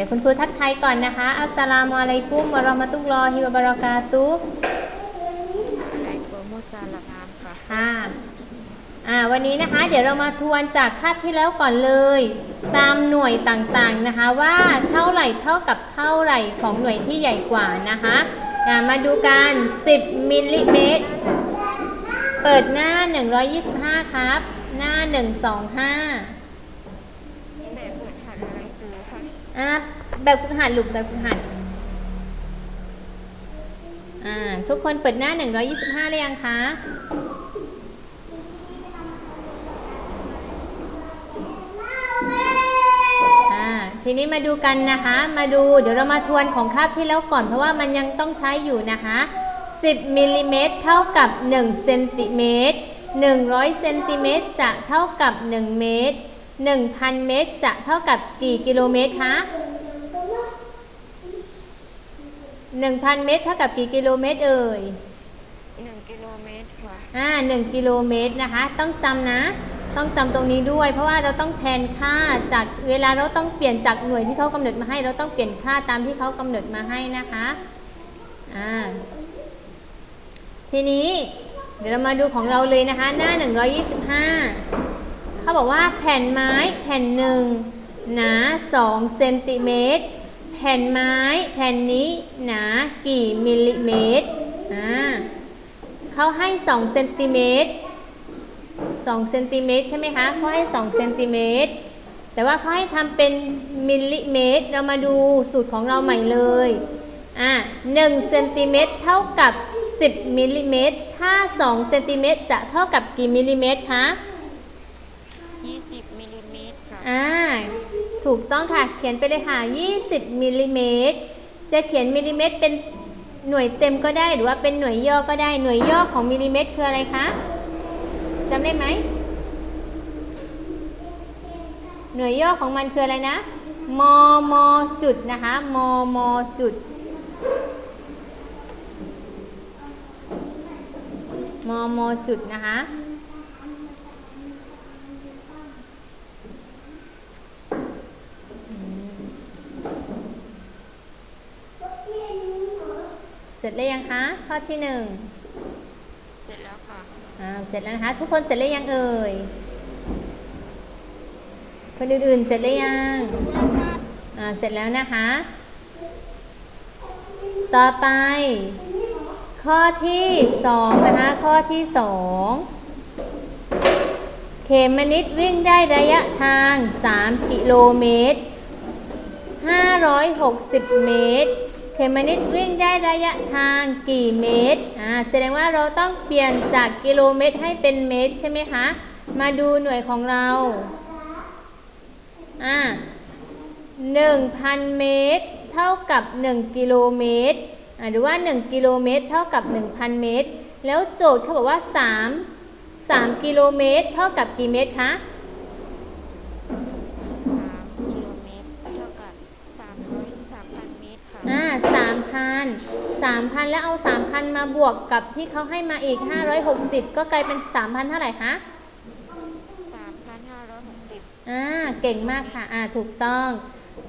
เดี๋ยวคุณครูทักทายก่อนนะคะ อัสสลามุอะลัยกุมวะเราะมะตุลลอฮิวะบะเราะกาตุฮ์ไอโกมุสาลามค่ะค่ะอ่าวันนี้นะคะ เดี๋ยวเรามาทวนจากคาบที่แล้วก่อนเลย ตามหน่วยต่างๆนะคะ ว่าเท่าไหร่เท่ากับเท่าไหร่ของหน่วยที่ใหญ่กว่านะคะอ่ามาดูกัน 10 มิลลิเมตร เปิดหน้า 125 ครับ หน้า 125 แบบเหมือนหันหนังสือค่ะ อะแบบฝึกหัดลูกแบบฝึกหัดอ่าทุกคนเปิดหน้า 125 เลยยังคะอ่าทีนี้มาดูกันนะคะ มาดูเดี๋ยวเรามาทวนของคาบที่แล้วก่อน เพราะว่ามันยังต้องใช้อยู่นะคะ 10มิลลิเมตรเท่ากับ1เซนติเมตร100เซนติเมตรจะเท่ากับ 1 เมตร 1,000 เมตร จะเท่ากับกี่กิโลเมตรคะ 1,000 เมตร เท่ากับกี่กิโลเมตรเอ่ยหนึ่งกิโลเมตรค่ะอ่า1กิโลเมตรนะคะ ต้องจำนะ ต้องจำตรงนี้ด้วย เพราะว่าเราต้องแทนค่าจากเวลาเราต้องเปลี่ยนจากหน่วยที่เขากำหนดมาให้ เราต้องเปลี่ยนค่าตามที่เขากำหนดมาให้นะคะอ่าทีนี้เดี๋ยวเรามาดูของเราเลยนะคะ หน้า 125 เขาบอกว่าแผ่นไม้แผ่นหนึ่งหนา2เซนติเมตรแผ่นไม้แผ่นนี้หนากี่มิลลิเมตรอ่าเขาให้2เซนติเมตร2เซนติเมตรใช่ไหมคะเขาให้2เซนติเมตรแต่ว่าเขาให้ทำเป็นมิลลิเมตร เรามาดูสูตรของเราใหม่เลย อ่า1เซนติเมตรเท่ากับ 10มิลลิเมตร ถ้า2เซนติเมตรจะเท่ากับกี่มิลลิเมตรคะ ยี่สิบมิลลิเมตรค่ะอ่าถูกต้องค่ะ เขียนไปเลยค่ะ 20มิลลิเมตรจะเขียนมิลลิเมตรเป็นหน่วยเต็มก็ได้หรือว่าเป็นหน่วยย่อก็ได้หน่วยย่อของมิลลิเมตรคืออะไรคะจำได้ไหมหน่วยย่อของมันคืออะไรนะมมจุดนะคะมมจุดมมจุดนะคะ เสร็จแล้วยังคะข้อที่หนึ่งเสร็จแล้วค่ะอ่าเสร็จแล้วนะคะ ทุกคนเสร็จแล้วยังเอ่ยคนอื่นๆเสร็จแล้วยังอ่าเสร็จแล้วนะคะ ต่อไป ข้อที่สองนะคะ ข้อที่สองเขมมนิดวิ่งได้ระยะทาง 3 กิโลเมตร 560 เมตร เขมนิดวิ่งได้ระยะทางกี่เมตรอ่าแสดงว่าเราต้องเปลี่ยนจากกิโลเมตรให้เป็นเมตรใช่ไหมคะ มาดูหน่วยของเราอ่า1,000เมตร เท่ากับ 1 กิโลเมตรอ่าหรือว่า 1 กิโลเมตร เท่ากับ 1,000 เมตร แล้วโจทย์เขาบอกว่า 3 3 กิโลเมตร เท่ากับกี่เมตรคะ สามกิโลเมตร เท่ากับสามร้อยสามพันเมตรค่ะ อ่าสามพันสามพันแล้วเอาสามพันมาบวกกับที่เขาให้มาอีก560ก็กลายเป็น3,000เท่าไหร่คะสามพันห้าร้อยหกสิบอ่าเก่งมากค่ะ อ่าถูกต้อง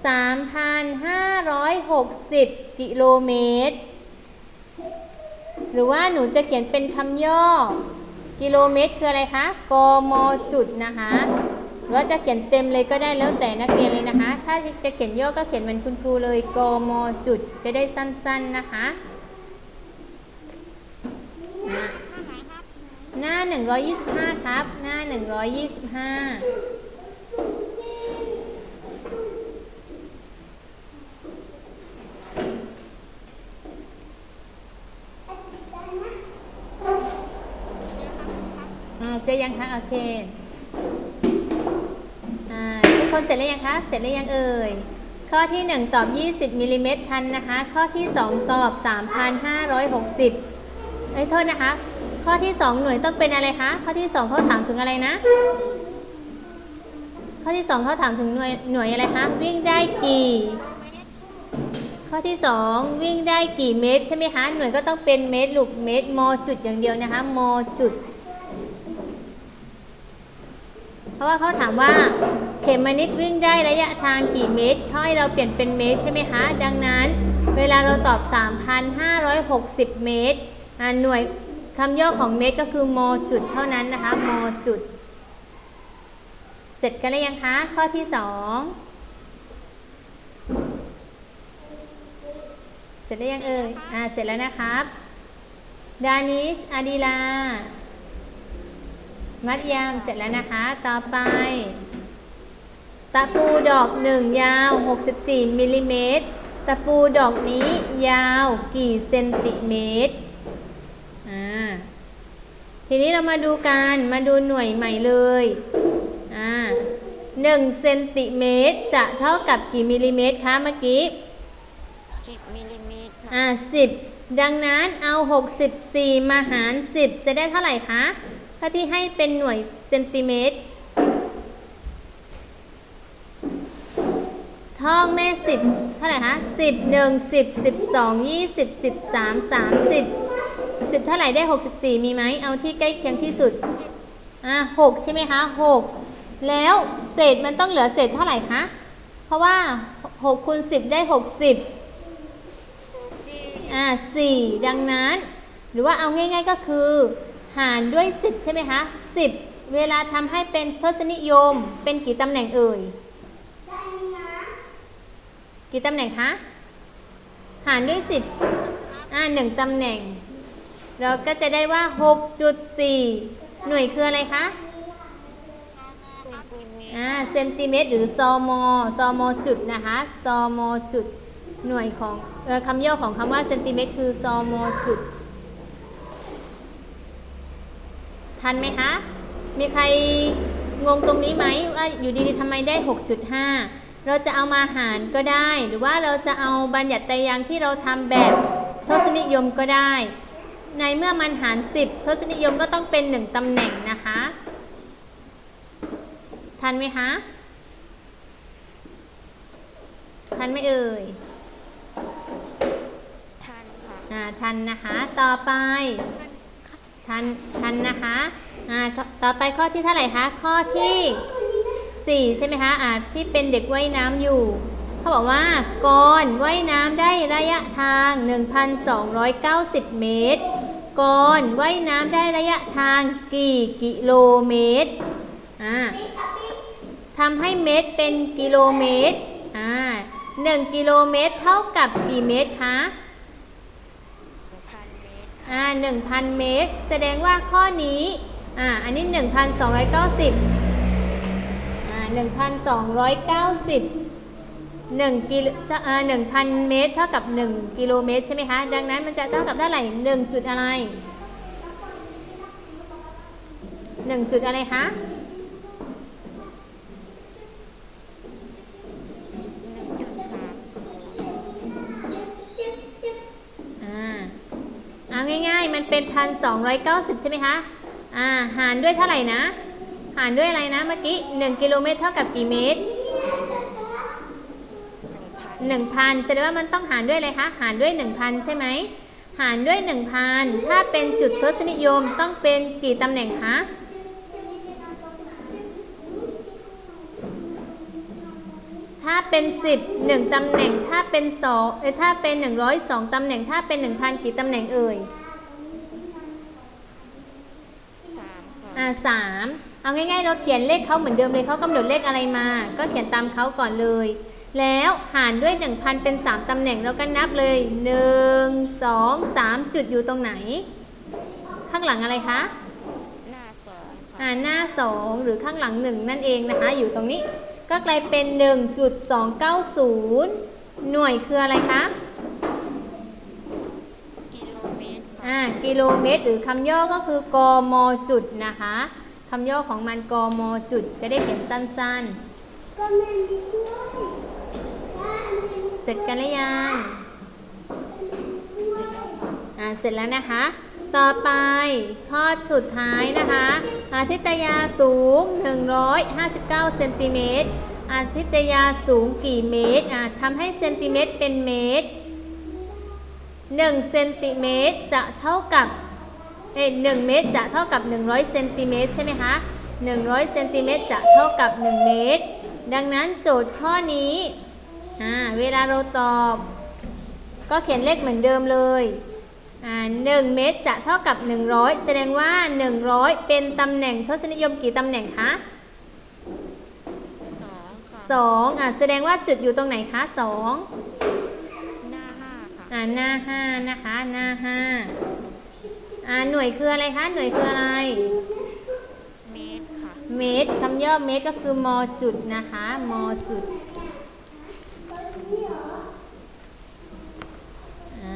3,560กิโลเมตร หรือว่าหนูจะเขียนเป็นคำย่อ กิโลเมตรคืออะไรคะ กมจุดนะคะ หรือว่าจะเขียนเต็มเลยก็ได้แล้วแต่นักเรียนเลยนะคะ ถ้าจะเขียนย่อก็เขียนเหมือนคุณครูเลยกมจุดจะได้สั้นๆนะคะอะหน้า 125 ครับ หน้า 125อ่าเจยังคะโอเคอ่าทุก คนเสร็จแล้วยังคะ เสร็จแล้วยังเอ่ย ข้อที่ 1 ตอบ 20มิลลิเมตรทันนะคะ ข้อที่ 2 ตอบ 3,560 เอ้ยโทษนะคะ ข้อที่ 2 หน่วยต้องเป็นอะไรคะ ข้อที่ 2เขาถามถึงอะไรนะ ข้อที่ 2เขาถามถึงหน่วยหน่วยอะไรคะ วิ่งได้กี่ ข้อที่ 2 วิ่งได้กี่เมตรใช่ไหมคะ หน่วยก็ต้องเป็นเมตรลูกเมตรมจุดอย่างเดียวนะคะมจุด เพราะว่าเขาถามว่า เขข็มนิดวิ่งได้ระยะทางกี่เมตรเขาให้เราเปลี่ยนเป็นเมตรใช่ไหมคะ ดังนั้น เวลาเราตอบ 3,560 เมตรอ่าหน่วยคำย่อของเมตรก็คือโมจุดเท่านั้นนะคะโมจุด เสร็จกันแล้วยังคะ ข้อที่ 2 เสร็จแล้วยังเอ่ยอ่าเสร็จแล้วนะครับดานิสอาดิลา มัดยามเสร็จแล้วนะคะ ต่อไป ตะปูดอกหนึ่งยาว 64มิลลิเมตร ตะปูดอกนี้ยาวกี่เซนติเมตร อ่า ทีนี้เรามาดูกัน มาดูหน่วยใหม่เลย อ่าหนึ่งเซนติเมตรจะเท่ากับกี่มิลลิเมตรคะเมื่อกี้10มิลลิเมตรค่ะอ่าสิบดังนั้นเอา 64 มาหาร 10 จะได้เท่าไหร่คะ ถ้าที่ให้เป็นหน่วยเซนติเมตร ท่องแม่สิบเท่าไหร่คะสิบหนึ่งสิบสิบสองยี่สิบสิบสามสามสิบสิบเท่าไหร่ได้หกสิบสี่มีไหมเอาที่ใกล้เคียงที่สุดอ่าหกใช่ไหมคะหกแล้วเศษมันต้องเหลือเศษเท่าไหร่คะเพราะว่าหกคูณสิบได้หกสิบอ่าสี่ดังนั้น หรือว่าเอาง่ายๆก็คือ หารด้วย10ใช่ไหมคะ10เวลาทำให้เป็นทศนิยมเป็นกี่ตำแหน่งเอ่ย กี่ตำแหน่งคะ หารด้วย 10 อ่าหนึ่งตำแหน่ง เราก็จะได้ว่า 6.4 หน่วยคืออะไรคะ อ่า เซนติเมตรหรือซอมอซอมอจุดนะคะซอมอจุด หน่วยของออคำย่อของคำว่าเซนติเมตรคือซอมอจุด ทันไหมคะ มีใครงงตรงนี้ไหมว่าอยู่ดีๆทำไมได้ 6.5 เราจะเอามาหารก็ได้ หรือว่าเราจะเอาบัญญัติไตรยังที่เราทำแบบทศนิยมก็ได้ ในเมื่อมันหาร 10 ทศนิยมก็ต้องเป็น 1ตำแหน่งนะคะ ทันไหมคะ ทันไหมเอ่ย ทันค่ะ อ่า ทันนะคะ ต่อไป ทัน ทันนะคะ อ่าข้อต่อไปข้อที่เท่าไหร่คะ ข้อที่ 4 ใช่ไหมคะอ่าที่เป็นเด็กว่ายน้ำอยู่ เขาบอกว่ากรว่ายน้ำได้ระยะทาง 1,290 เมตรกรว่ายน้ำได้ระยะทางกี่กิโลเมตรอ่าทำให้เมตรเป็นกิโลเมตรอ่าหนึ่งกิโลเมตรเท่ากับกี่เมตรคะ1,000เมตรอ่า1,000เมตร แสดงว่าข้อนี้อ่าอันนี้1,290อ่า 1,290 1กิโลอ่า1,000 เมตร เท่ากับ 1 กิโลเมตร ใช่ไหมคะ ดังนั้นมันจะเท่ากับเท่าไหร่ 1 จุดอะไร 1 จุดอะไรคะอ่าเอาง่ายๆ มันเป็นพันสองร้อยเก้าสิบใช่ไหมคะ อ่า หารด้วยเท่าไหร่นะ หารด้วยอะไรนะเมื่อกี้หนึ่งกิโลเมตรเท่ากับกี่เมตรหนึ่งพันแสดงว่ามันต้องหารด้วยอะไรคะ หารด้วยหนึ่งพันใช่ไหม หารด้วยหนึ่งพันถ้าเป็นจุดทศนิยมต้องเป็นกี่ตำแหน่งคะถ้าเป็นสิบหนึ่งตำแหน่ง ถ้าเป็นสองเออถ้าเป็นหนึ่งร้อยสองตำแหน่ง ถ้าเป็นหนึ่งพันกี่ตำแหน่งเอ่ย 3 ค่ะ อ่าสามเอาง่ายๆเราเขียนเลขเขาเหมือนเดิมเลยเขากำหนดเลขอะไรมา ก็เขียนตามเขาก่อนเลย แล้วหารด้วย 1,000 เป็น 3ตำแหน่งเราก็นับเลย 1 2 3 จุดอยู่ตรงไหน ข้างหลังอะไรคะ หน้า2ค่ะอ่าหน้า 2 หรือข้างหลัง 1 นั่นเองนะคะ อยู่ตรงนี้ก็กลายเป็น 1.290 หน่วยคืออะไรคะ กิโลเมตรค่ะ อ่ากิโลเมตร หรือคำย่อก็คือกมจุดนะคะคำย่อของมันกมจุดจะได้เขียนสั้นๆ เสร็จกันหรือยังอ่าเสร็จแล้วนะคะ ต่อไปข้อสุดท้ายนะคะอาทิตยาสูง 159เซนติเมตรอาทิตยาสูงกี่เมตรอ่าทำให้เซนติเมตรเป็นเมตร 1เซนติเมตรจะเท่ากับเอ้ย1เมตรจะเท่ากับ 100เซนติเมตรใช่ไหมคะ100เซนติเมตรจะเท่ากับ 1 เมตร ดังนั้นโจทย์ข้อนี้อ่าเวลาเราตอบ ก็เขียนเลขเหมือนเดิมเลยอ่าหนึ่งเมตรจะเท่ากับ 100 แสดงว่า 100 เป็นตำแหน่งทศนิยมกี่ตำแหน่งคะสองค่ะสองอะแสดงว่าจุดอยู่ตรงไหนคะสองหน้า ห้าค่ะอ่าหน้าห้านะคะ หน้าห้าอ่าหน่วยคืออะไรคะ หน่วยคืออะไร เมตรค่ะ เมตรคำย่อเมตรก็คือมจุดนะคะมจุดอ่า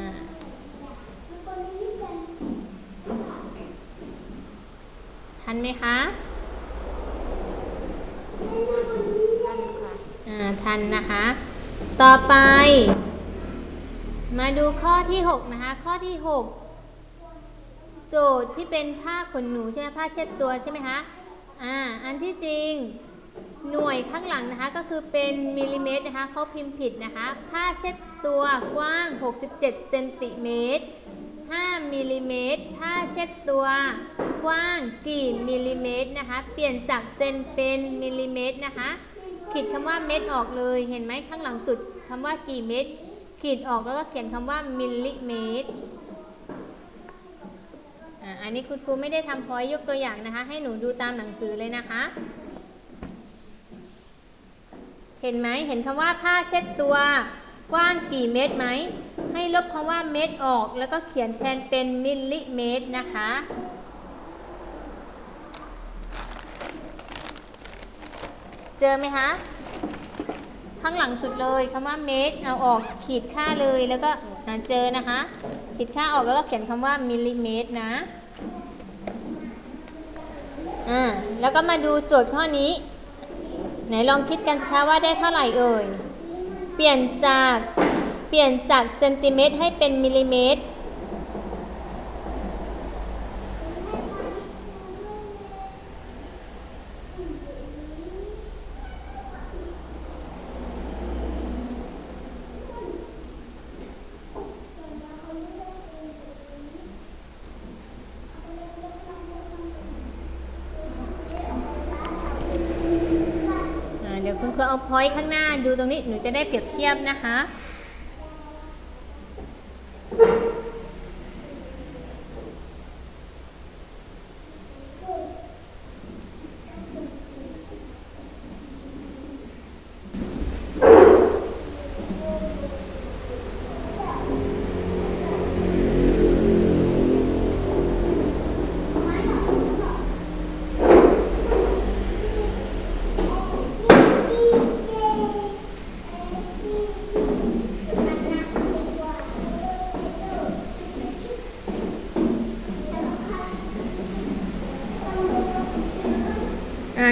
ทันไหมคะนั่นค่ะ อ่า ทันนะคะ ต่อไป มาดูข้อที่ 6 นะคะ ข้อที่ 6 โจทย์ที่เป็นผ้าขนหนูใช่ไหมผ้าเช็ดตัวใช่ไหมคะอ่าอันที่จริงหน่วยข้างหลังนะคะก็คือเป็นมิลลิเมตรนะคะเขาพิมพ์ผิดนะคะผ้าเช็ดตัวกว้าง 67เซนติเมตร5มิลลิเมตรผ้าเช็ดตัวกว้างกี่มิลลิเมตรนะคะ เปลี่ยนจากเซนเป็นมิลลิเมตรนะคะขีดคำว่าเม็ดออกเลย เห็นไหมข้างหลังสุดคำว่ากี่เม็ด ขีดออกแล้วก็เขียนคำว่ามิลลิเมตรอันนี้คุณครูไม่ได้ทำพอยยกตัวอย่างนะคะ ให้หนูดูตามหนังสือเลยนะคะ เห็นไหมเห็นคำว่าผ้าเช็ดตัวกว้างกี่เมตรไหม ให้ลบคำว่าเมตรออกแล้วก็เขียนแทนเป็นมิลลิเมตรนะคะเจอไหมคะ ข้างหลังสุดเลยคำว่าเมตรเอาออกขีดค่าเลยแล้วก็เจอนะคะ ขีดค่าออกแล้วก็เขียนคำว่ามิลลิเมตรนะอ่าแล้วก็มาดูโจทย์ข้อนี้ ไหนลองคิดกันสิคะว่าได้เท่าไหร่เอ่ย เปลี่ยนจากเปลี่ยนจากเซนติเมตรให้เป็นมิลลิเมตร คุณครูเอาพอยต์ข้างหน้าดูตรงนี้หนูจะได้เปรียบเทียบนะคะ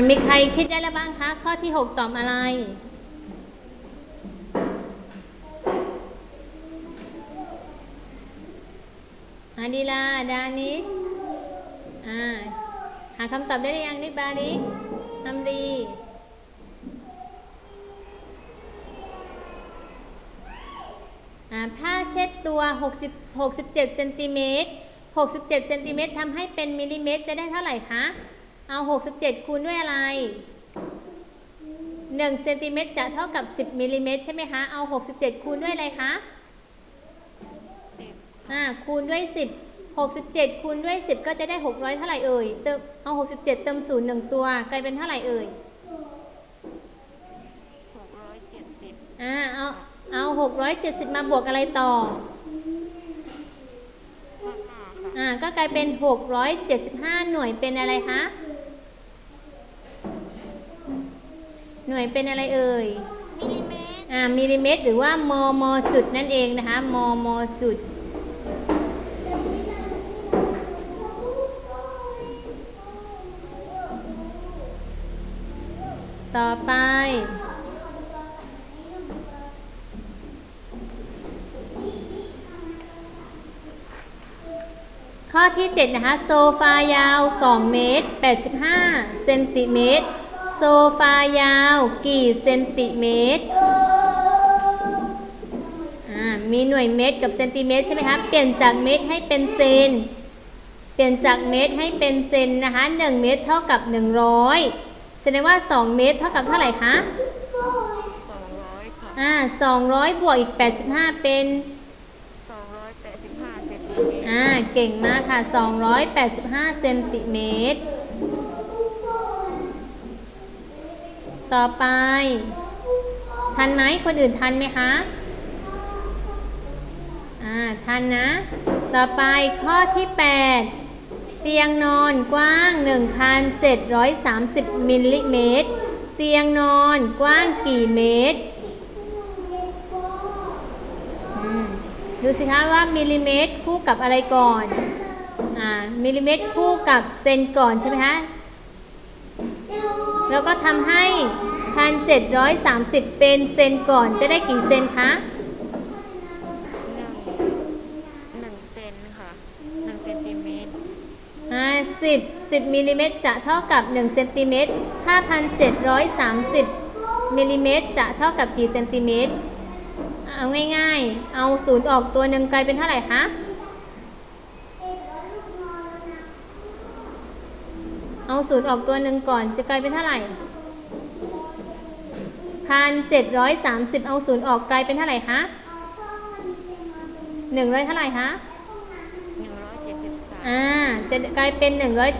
มีใครคิดได้แล้วบ้างคะ ข้อที่ 6 ตอบอะไร อาดิลา ดานิส อ่า หาคำตอบได้หรือยังนิบาริกทำดีอ่าผ้าเช็ดตัว 60 67เซนติเมตร67เซนติเมตรทำให้เป็นมิลลิเมตร จะได้เท่าไหร่คะ เอา 67 คูณด้วยอะไร 1เซนติเมตรจะเท่ากับ 10มิลลิเมตรใช่ไหมคะ เอา 67 คูณด้วยอะไรคะสิบอ่าคูณด้วย 10 67 คูณด้วย 10 ก็จะได้ 600 เท่าไหร่เอ่ย เติม เอา 67 เติม0 1ตัว กลายเป็นเท่าไหร่เอ่ยหกร้อยเจ็ดสิบอ่า เอา เอา 670 มาบวกอะไรต่อห้าห้าค่ะอ่า ก็กลายเป็น 675 หน่วยเป็นอะไรคะ หน่วยเป็นอะไรเอ่ยมิลลิเมตรอ่ามิลลิเมตร หรือว่ามมจุดนั่นเองนะคะมมจุดต่อไป ข้อที่ 7 นะคะ โซฟายาว 2 เมตร 85 เซนติเมตรโซ ฟายาว กี่เซนติเมตรอ่ามีหน่วยเมตรกับเซนติเมตรใช่ไหมคะ เปลี่ยนจากเมตรให้เป็นเซน เปลี่ยนจากเมตรให้เป็นเซนนะคะ1เมตรเท่ากับ 100 แสดงว่า 2 เมตรเท่ากับเท่าไหร่คะหอ่า200บวกอีก 85 เป็น285เซนติเมตร อ่า เก่งมากค่ะ 285 เซนติเมตร ต่อไปทันไหมคนอื่นทันไหมคะอ่าทันนะ ต่อไปข้อที่ 8 เตียงนอนกว้าง 1,730มิลลิเมตร เตียงนอนกว้างกี่เมตรดูสิคะว่ามิลลิเมตรคู่กับอะไรก่อน อ่า มิลลิเมตรคู่กับเซนก่อนใช่ไหมคะ แล้วก็ทำให้ 1,730 เป็นเซนก่อนจะได้กี่เซนคะหนึ่งหนึ่งเซนค่ะหนึ่งเซนติเมตรอ่า10 10มิลลิเมตรจะเท่ากับ1เซนติเมตรถ้า1,730มิลลิเมตรจะเท่ากับกี่เซนติเมตรเอาง่ายๆ เอาศูนย์ออกตัวหนึ่งกลายเป็นเท่าไหร่คะเอาศูนย์ออกตัวหนึ่งก่อนจะกลายเป็นเท่าไหร่ พันเจ็ดร้อยสามสิบเอาศูนย์ออกกลายเป็นเท่าไหร่คะหนึ่งร้อยเท่าไหร่คะ173อ่าจะกลายเป็น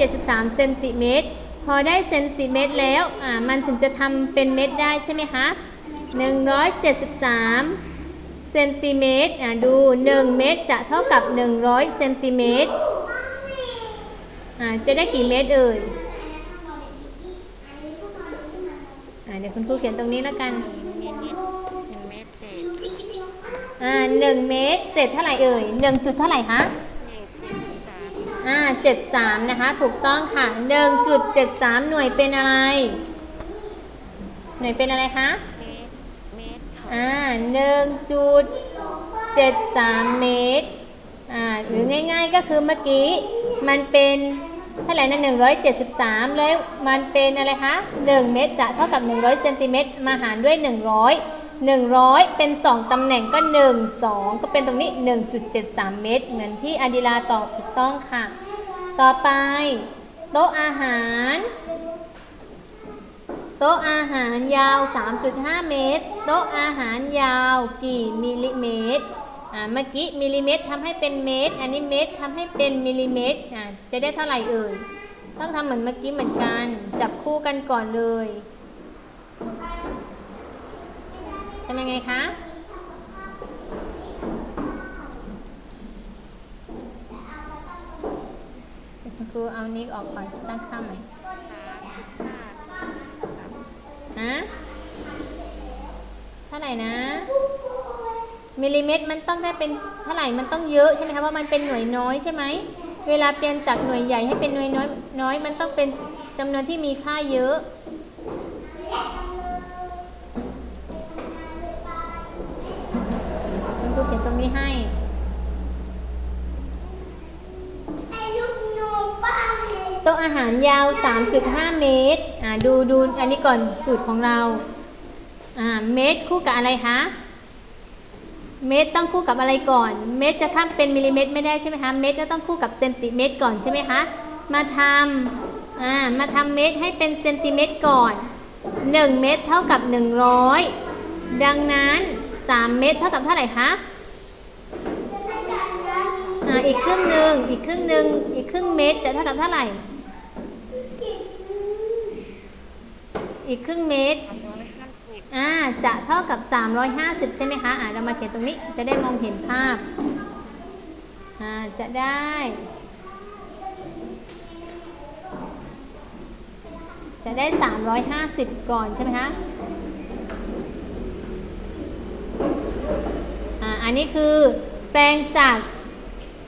173เซนติเมตรพอได้เซนติเมตรแล้วอ่ามันถึงจะทำเป็นเมตรได้ใช่ไหมคะ173เซนติเมตรอ่าดู 1 เมตรจะเท่ากับ 100เซนติเมตรอ่าจะได้กี่เมตรเอ่ย อ่า เดี๋ยวคุณครูเขียนตรงนี้แล้วกันมิลลิเมตรหนึ่งเมตรเศษอ่า1เมตรเศษเท่าไหร่เอ่ย1จุดเท่าไหร่คะเศษเจ็ดสิบสามอ่า73นะคะ ถูกต้องค่ะ1.73หน่วยเป็นอะไร หน่วยเป็นอะไรคะเมตรเมตรค่ะอ่า1.73เมตรอ่าหรือง่าย ๆก็คือเมื่อกี้มันเป็น เท่าไหร่นะ173 แล้วมันเป็นอะไรคะ1เมตรจะเท่ากับ 100เซนติเมตรมาหารด้วย 100 100 เป็น 2 ตำแหน่งก็ 1 2 ก็เป็นตรงนี้ 1.73 เมตร เหมือนที่อดิลาตอบถูกต้องค่ะ ต่อไป โต๊ะอาหาร โต๊ะอาหารยาว 3.5 เมตร โต๊ะอาหารยาวกี่มิลลิเมตร เมื่อกี้มิลลิเมตรทำให้เป็นเมตร อันนี้เมตรทำให้เป็นมิลลิเมตรจะได้เท่าไหร่เอ่ย ต้องทำเหมือนเมื่อกี้เหมือนกัน จับคู่กันก่อนเลยทำยังไงคะครูเอานี้ออกก่อนตั้งค่าใหม่น้าฮะเท่าไหร่นะ มิลลิเมตรมันต้องได้เป็นเท่าไหร่มันต้องเยอะใช่ไหมคะว่ามันเป็นหน่วยน้อยใช่ไหมเวลาเปลี่ยนจากหน่วยใหญ่ให้เป็นหน่วยน้อยน้อยมันต้องเป็นจำนวนที่มีค่าเยอะคุณครูเขียนตรงนี้ให้โต๊ะอาหารยาว 3.5 เมตร อ่าดูดูอันนี้ก่อนสูตรของเรา อ่า เมตรคู่กับอะไรคะ เมตรต้องคู่กับอะไรก่อน เมตรจะข้ามเป็นมิลลิเมตรไม่ได้ใช่ไหมคะ เมตรก็ต้องคู่กับเซนติเมตรก่อนใช่ไหมคะ มาทำอ่า มาทำเมตรให้เป็นเซนติเมตรก่อน 1 เมตรเท่ากับ 100 ดังนั้น 3 เมตรเท่ากับเท่าไหร่คะอ่าอีกครึ่งหนึ่งอีกครึ่งหนึ่งอีกครึ่งเมตรจะเท่ากับเท่าไหร่ อีกครึ่งเมตร อ่าจะเท่ากับ 350 ใช่ไหมคะอ่าเรามาเขียนตรงนี้จะได้มองเห็นภาพอ่าจะได้จะได้ 350 ก่อนใช่ไหมคะอ่าอันนี้คือแปลงจาก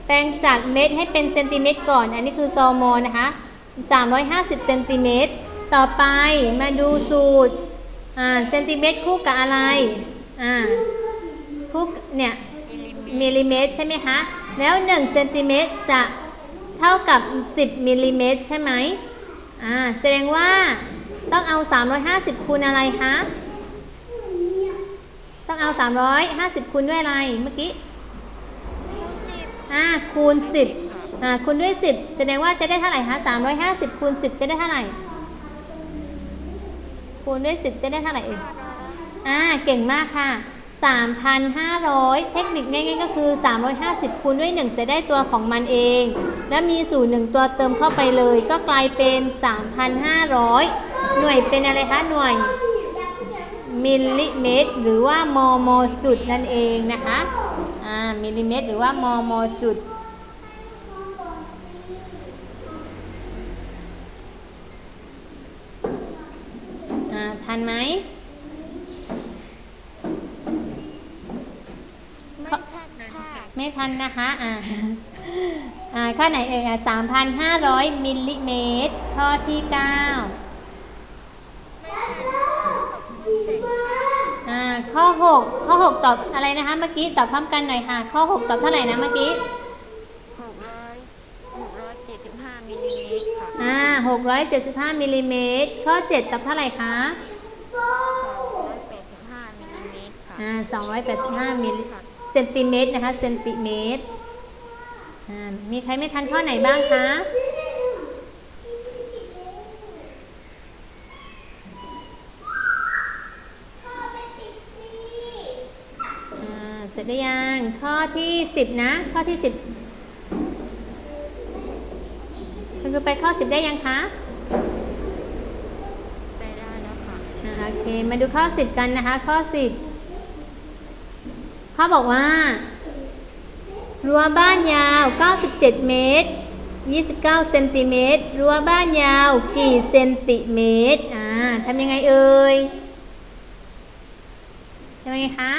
แปลงจากเมตรให้เป็นเซนติเมตรก่อน อันนี้คือซอมอนะคะ 350 เซนติเมตร ต่อไปมาดูสูตร อ่าเซนติเมตรคู่กับอะไรอ่าคู่กับเนี่ยมิลลิเมตรมิลลิเมตรใช่ไหมคะ แล้ว1เซนติเมตรจะเท่ากับ 10มิลลิเมตรใช่ไหมอ่าแสดงว่าต้องเอา 350คูณอะไรคะ ต้องเอา 350คูณด้วยอะไรเมื่อกี้อ่าคูณ 10อ่าคูณด้วย 10 แสดงว่าจะได้เท่าไหร่คะ350คูณ10 จะได้เท่าไหร่ คูณด้วย 10 จะได้เท่าไหร่เอ่ยอ่าเก่งมากค่ะ 3,500 เทคนิคง่ายๆก็คือ 350 คูณด้วย 1 จะได้ตัวของมันเอง แล้วมีสูตรหนึ่งตัวเติมเข้าไปเลย ก็กลายเป็น 3,500 หน่วยเป็นอะไรคะ หน่วย มิลลิเมตร หรือว่ามมจุดนั่นเองนะคะ อ่า มิลลิเมตร หรือว่ามมจุด ทันไหมไม่ทันค่ะไม่ทันนะคะอ่าอ่าข้อไหนเอ่ยอะ3,500มิลลิเมตร ข้อที่9อ่าข้อ6ข้อ6ตอบอะไรนะคะเมื่อกี้ตอบพร้อมกันหน่อยค่ะ ข้อ6ตอบเท่าไหร่นะเมื่อกี้ หกร้อยหกร้อยเจ็ดสิบห้ามิลลิเมตรค่ะ อ่า 675มิลลิเมตรข้อ7ตอบเท่าไหร่คะสองร้อยแปดสิบห้ามิลลิเมตรค่ะอ่า285มิลลิเซนติเมตรนะคะเซนติเมตรอ่ามีใครไม่ทันข้อไหนบ้างคะอ่าเสร็จหรือยังข้อที่ 10 นะ ข้อที่ 10 คุณครูไปข้อ10ได้ยังคะได้ได้แล้วค่ะอ่าโอเค มาดูข้อ10กันนะคะ ข้อ10เขาบอกว่า รั้วบ้านยาว 97 เมตร 29 เซนติเมตร รั้วบ้านยาวกี่เซนติเมตร อ่าทำยังไงเอ่ยทำยังไงคะ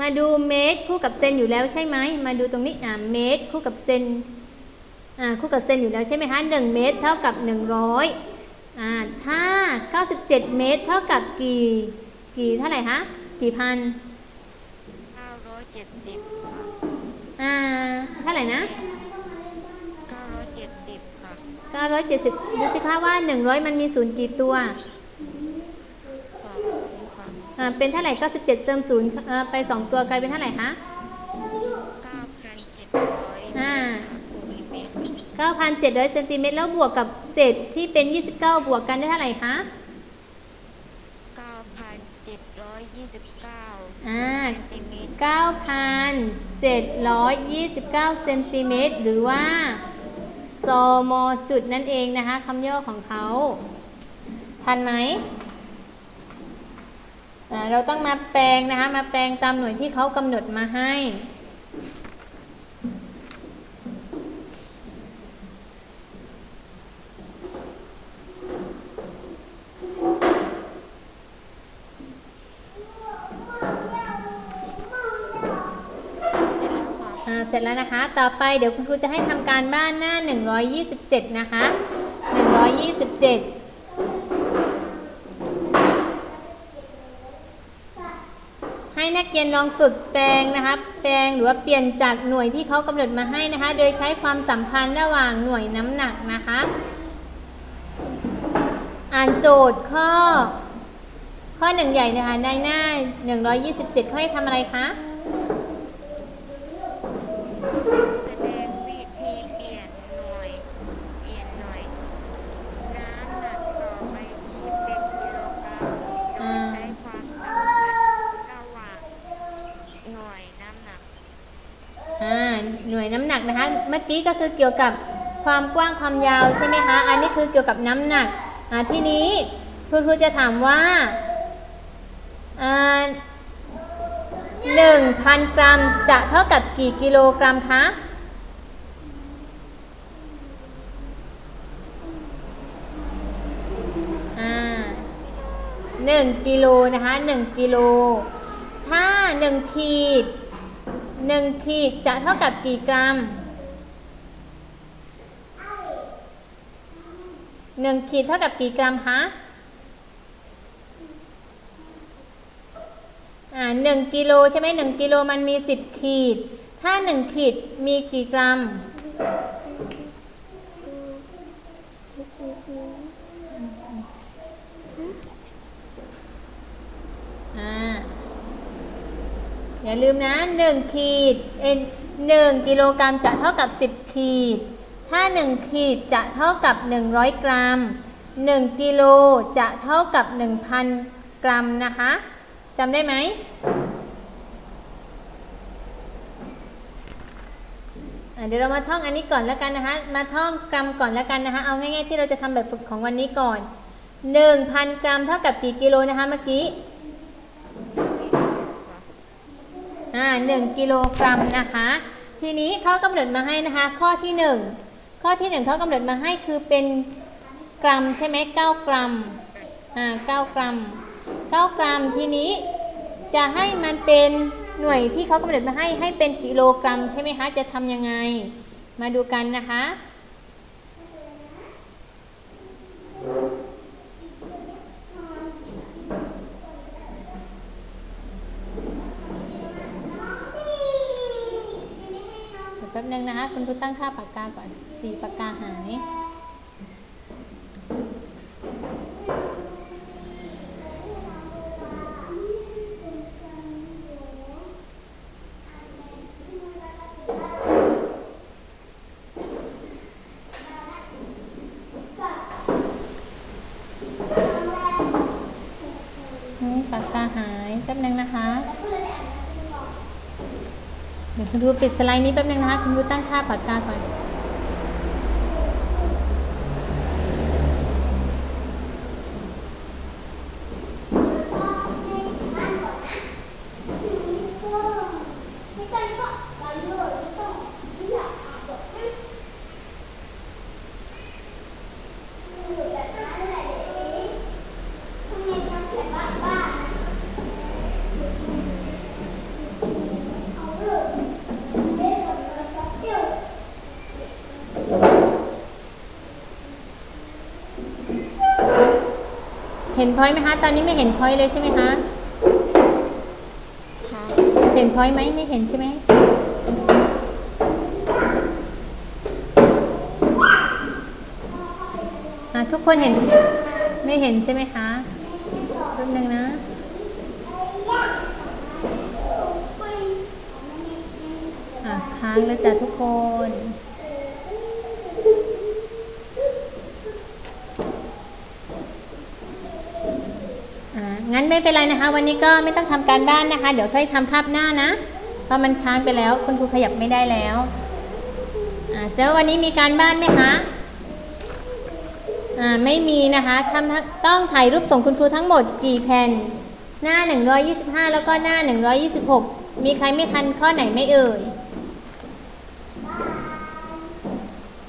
มาดูเมตรคู่กับเซนอยู่แล้วใช่ไหม มาดูตรงนี้อ่าเมตรคู่กับเซนอ่า คู่กับเซนอยู่แล้วใช่ไหมคะ1เมตรเท่ากับ 100อ่าถ้า 97 เมตรเท่ากับกี่กี่เท่าไหร่คะกี่พันเก้าร้อยเจ็ดสิบค่ะอ่าเท่าไหร่นะเก้าร้อยเจ็ดสิบค่ะ970ดูสิคะว่า 100 มันมีศูนย์กี่ตัวสองค่ะอ่าเป็นเท่าไหร่97เติมศูนย์เอ่อไป 2 ตัวกลายเป็นเท่าไหร่คะเก้าพันเจ็ดร้อยอ่ามิลลิเมตร 9,700เซนติเมตรแล้วบวกกับเศษที่เป็น 29 บวกกันได้เท่าไหร่คะเก้าพันเจ็ดร้อยยี่สิบเก้าอ่าเซนติเมตร9,729เซนติเมตรหรือว่าโซโมจุดนั่นเองนะคะคำย่อของเขา ทันไหม เราต้องมาแปลงนะคะ มาแปลงตามหน่วยที่เขากำหนดมาให้ เสร็จแล้วนะคะ ต่อไปเดี๋ยวคุณครูจะให้ทำการบ้านหน้า 127 นะคะ 127ให้นักเรียนลองฝึกแปลงนะคะ แปลงหรือว่าเปลี่ยนจากหน่วยที่เขากำหนดมาให้นะคะ โดยใช้ความสัมพันธ์ระหว่างหน่วยน้ำหนักนะคะ อ่านโจทย์ข้อ ข้อหนึ่งใหญ่นะคะในหน้า 127เขาให้ทำอะไรคะ แสดงวิธีเปลี่ยนหน่วย เปลี่ยนหน่วย น้ำหนักต่อไปนี้เป็นกิโลกรัมโดยใช้ความสัมพันธ์ระหว่างหน่วยน้ำหนัก อ่าหน่วยน้ำหนักนะคะ เมื่อ กี้ก็คือเกี่ยวกับความกว้างความยาวใช่ไหมคะอันนี้คือเกี่ยวกับน้ำหนักทีนี้คุณครูจะถามว่าหนึ่งพันกรัมจะเท่ากับกี่กิโลกรัมคะอ่าหนึ่งกิโลนะคะหนึ่งกิโล ถ้าหนึ่งขีดหนึ่งขีดจะเท่ากับกี่กรัม หนึ่งขีดเท่ากับกี่กรัมคะอ่าหนึ่งกิโลใช่ไหมหนึ่งกิโลมันมีสิบขีด ถ้าหนึ่งขีดมีกี่กรัมอ่าอย่าลืมนะ1ขีดเอ็น1กิโลกรัมจะเท่ากับ10ขีด ถ้า 1 ขีดจะเท่ากับ 100 กรัม 1 กิโลจะเท่ากับ 1,000 กรัมนะคะจำได้ไหมเดี๋ยวเรามาท่องอันนี้ก่อนแล้วกันนะคะ มาท่องกรัมก่อนแล้วกันนะคะ เอาง่ายๆที่เราจะทำแบบฝึกของวันนี้ก่อน 1,000 กรัมเท่ากับกี่กิโลนะคะเมื่อกี้ อ่าหนึ่งกิโลกรัมนะคะ ทีนี้เขากำหนดมาให้นะคะ ข้อที่หนึ่ง ข้อที่หนึ่งเขากำหนดมาให้คือเป็นกรัมใช่ไหมเก้ากรัมอ่าเก้ากรัมเก้ากรัมทีนี้จะให้มันเป็นหน่วยที่เขากำหนดมาให้ให้เป็นกิโลกรัมใช่ไหมคะจะทำยังไง มาดูกันนะคะ เดี๋ยวแป๊บนึงนะคะ คุณครูตั้งค่าปากกาก่อนสีปากกาหาย อืมปากกาหายแป๊บนึงนะคะ เดี๋ย วูปิดสไลด์นี้แป๊บนึงนะคะ คุณผู้ตั้งค่าปากกาก่อน เห็นพอยต์ไหมคะ ตอนนี้ไม่เห็นพอยต์เลยใช่ไหมคะค่ะเห็นพอยต์ไหมไม่เห็นใช่ไหมอะทุกคนเห็นไม่เห็นใช่ไหมคะแป๊บนึงนะอะค้างแล้วจ้ะทุกคน อ่างั้น ไม่เป็นไรนะคะ วันนี้ก็ไม่ต้องทำการบ้านนะคะ เดี๋ยวค่อยทำคาบหน้านะเพราะมันค้างไปแล้วคุณครูขยับไม่ได้แล้วอ่าแล้ววันนี้มีการบ้านไหมคะอ่าไม่มีนะคะทำต้องถ่ายรูปส่งคุณครูทั้งหมดกี่แผ่นหน้า 125 แล้วก็หน้า 126 มีใครไม่ทันข้อไหนไม่เอ่ย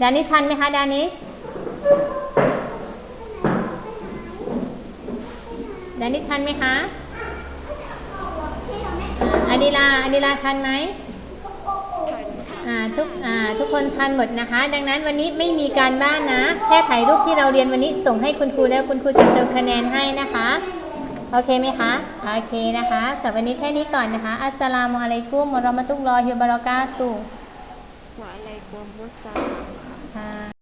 ดานิชทันไหมคะดานิช ดานิชทันไหมคะอ่าอดิลาอดิลาทันไหมทันค่ะอ่าทุกอ่าทุกคนทันหมดนะคะ ดังนั้นวันนี้ไม่มีการบ้านนะ แค่ถ่ายรูปที่เราเรียนวันนี้ส่งให้คุณครูแล้วคุณครูจะเติมคะแนนให้นะคะ โอเคไหมคะ โอเคนะคะสำหรับวันนี้แค่นี้ก่อนนะคะ อัสสลามุอะลัยกุมวะเราะมะตุลลอฮิวะบะเราะกาตุฮ์วะอะลัยกุมุสสลามค่ะ